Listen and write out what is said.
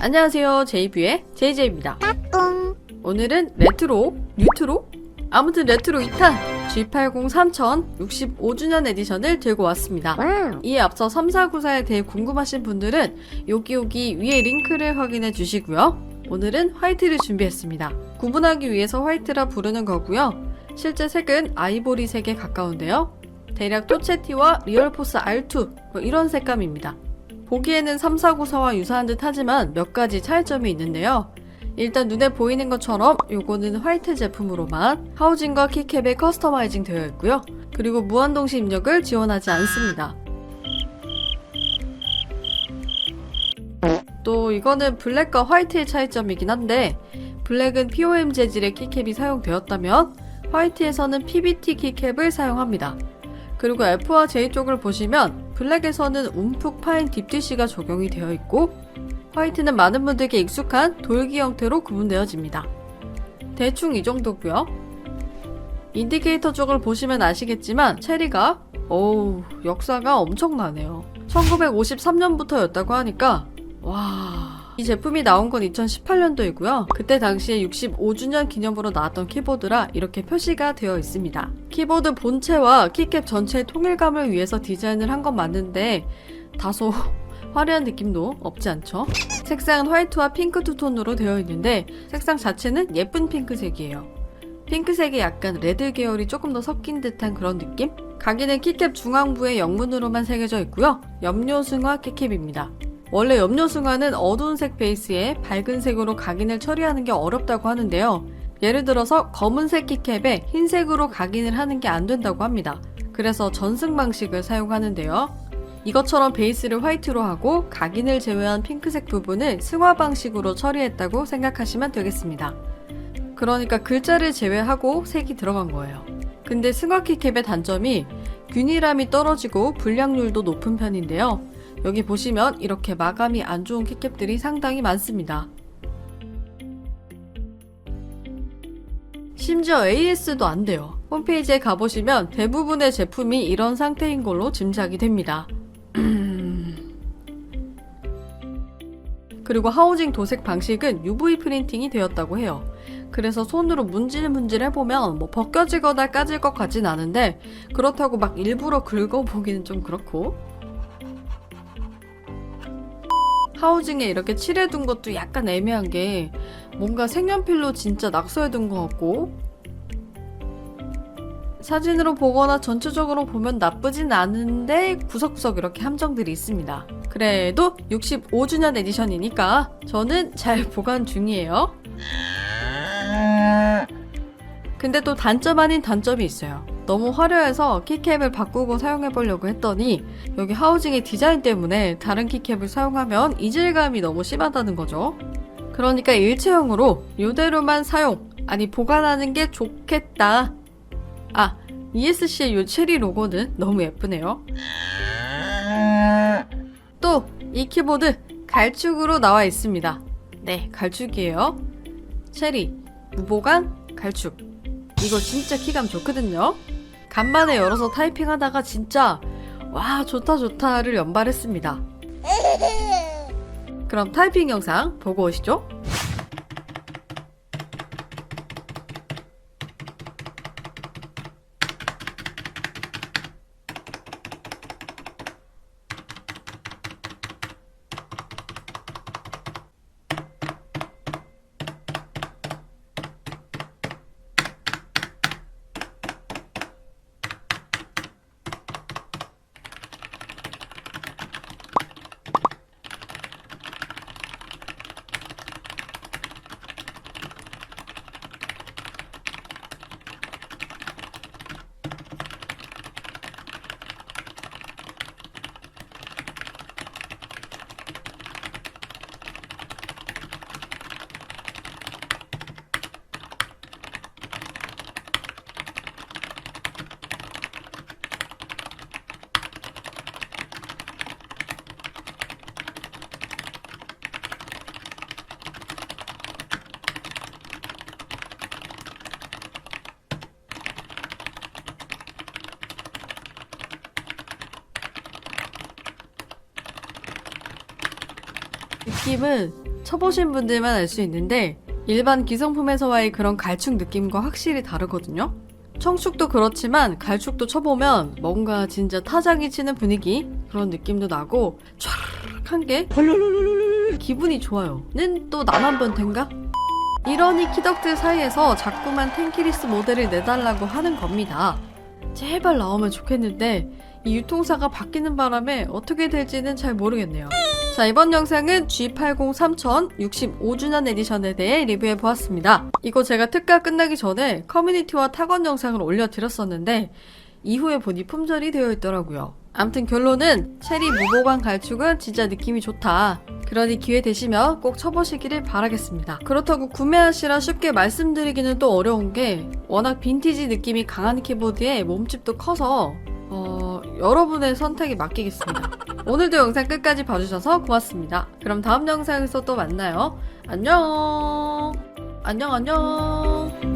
안녕하세요. 제이뷰의 제이제이입니다. 오늘은 레트로, 뉴트로? 아무튼 레트로 2탄 G80 3000 65주년 에디션을 들고 왔습니다. 이에 앞서 3494에 대해 궁금하신 분들은 여기 여기 위에 링크를 확인해 주시고요. 오늘은 화이트를 준비했습니다. 구분하기 위해서 화이트라 부르는 거고요. 실제 색은 아이보리 색에 가까운데요. 대략 토체티와 리얼포스 R2 뭐 이런 색감입니다. 보기에는 3494와 유사한 듯 하지만 몇 가지 차이점이 있는데요. 일단 눈에 보이는 것처럼 요거는 화이트 제품으로만 하우징과 키캡에 커스터마이징 되어 있고요. 그리고 무한동시 입력을 지원하지 않습니다. 또 이거는 블랙과 화이트의 차이점이긴 한데 블랙은 POM 재질의 키캡이 사용되었다면 화이트에서는 PBT 키캡을 사용합니다. 그리고 F와 J 쪽을 보시면 블랙에서는 움푹 파인 딥티시가 적용이 되어 있고 화이트는 많은 분들께 익숙한 돌기 형태로 구분되어집니다. 대충 이 정도고요. 인디케이터 쪽을 보시면 아시겠지만 체리가 어우 역사가 엄청나네요. 1953년부터였다고 하니까 와... 이 제품이 나온 건 2018년도이고요. 그때 당시에 65주년 기념으로 나왔던 키보드라 이렇게 표시가 되어 있습니다. 키보드 본체와 키캡 전체의 통일감을 위해서 디자인을 한 건 맞는데 다소 화려한 느낌도 없지 않죠? 색상은 화이트와 핑크 투톤으로 되어 있는데 색상 자체는 예쁜 핑크색이에요. 핑크색에 약간 레드 계열이 조금 더 섞인 듯한 그런 느낌? 각인은 키캡 중앙부에 영문으로만 새겨져 있고요. 염료 승화 키캡입니다. 원래 염료승화는 어두운 색 베이스에 밝은 색으로 각인을 처리하는 게 어렵다고 하는데요. 예를 들어서 검은색 키캡에 흰색으로 각인을 하는 게 안 된다고 합니다. 그래서 전승 방식을 사용하는데요. 이것처럼 베이스를 화이트로 하고 각인을 제외한 핑크색 부분을 승화 방식으로 처리했다고 생각하시면 되겠습니다. 그러니까 글자를 제외하고 색이 들어간 거예요. 근데 승화 키캡의 단점이 균일함이 떨어지고 불량률도 높은 편인데요. 여기 보시면 이렇게 마감이 안 좋은 키캡들이 상당히 많습니다. 심지어 AS도 안 돼요. 홈페이지에 가보시면 대부분의 제품이 이런 상태인 걸로 짐작이 됩니다. 그리고 하우징 도색 방식은 UV 프린팅이 되었다고 해요. 그래서 손으로 문질문질 해보면 뭐 벗겨지거나 까질 것 같진 않은데 그렇다고 막 일부러 긁어보기는 좀 그렇고 하우징에 이렇게 칠해둔 것도 약간 애매한 게 뭔가 색연필로 진짜 낙서해둔 것 같고 사진으로 보거나 전체적으로 보면 나쁘진 않은데 구석구석 이렇게 함정들이 있습니다. 그래도 65주년 에디션이니까 저는 잘 보관 중이에요. 근데 또 단점 아닌 단점이 있어요. 너무 화려해서 키캡을 바꾸고 사용해보려고 했더니 여기 하우징의 디자인 때문에 다른 키캡을 사용하면 이질감이 너무 심하다는 거죠. 그러니까 일체형으로 이대로만 사용, 아니 보관하는 게 좋겠다. 아, ESC의 이 체리 로고는 너무 예쁘네요. 또 이 키보드 갈축으로 나와 있습니다. 네, 갈축이에요. 체리, 무보강, 갈축. 이거 진짜 키감 좋거든요. 간만에 열어서 타이핑하다가 진짜 와 좋다 좋다를 연발했습니다. 그럼 타이핑 영상 보고 오시죠. 느낌은 쳐보신 분들만 알 수 있는데 일반 기성품에서와의 그런 갈축 느낌과 확실히 다르거든요. 청축도 그렇지만 갈축도 쳐보면 뭔가 진짜 타장이 치는 분위기 그런 느낌도 나고 촤르륵한 게 기분이 좋아요.는 또 나만 변태인가? 이러니 키덕들 사이에서 자꾸만 텐키리스 모델을 내달라고 하는 겁니다. 제발 나오면 좋겠는데 이 유통사가 바뀌는 바람에 어떻게 될지는 잘 모르겠네요. 자, 이번 영상은 G80 3000 65주년 에디션에 대해 리뷰해 보았습니다. 이거 제가 특가 끝나기 전에 커뮤니티와 타건 영상을 올려드렸었는데 이후에 보니 품절이 되어 있더라고요. 암튼 결론은 체리 무보관 갈축은 진짜 느낌이 좋다. 그러니 기회 되시면 꼭 쳐보시기를 바라겠습니다. 그렇다고 구매하시라 쉽게 말씀드리기는 또 어려운 게 워낙 빈티지 느낌이 강한 키보드에 몸집도 커서 어, 여러분의 선택에 맡기겠습니다. 오늘도 영상 끝까지 봐주셔서 고맙습니다. 그럼 다음 영상에서 또 만나요. 안녕! 안녕, 안녕!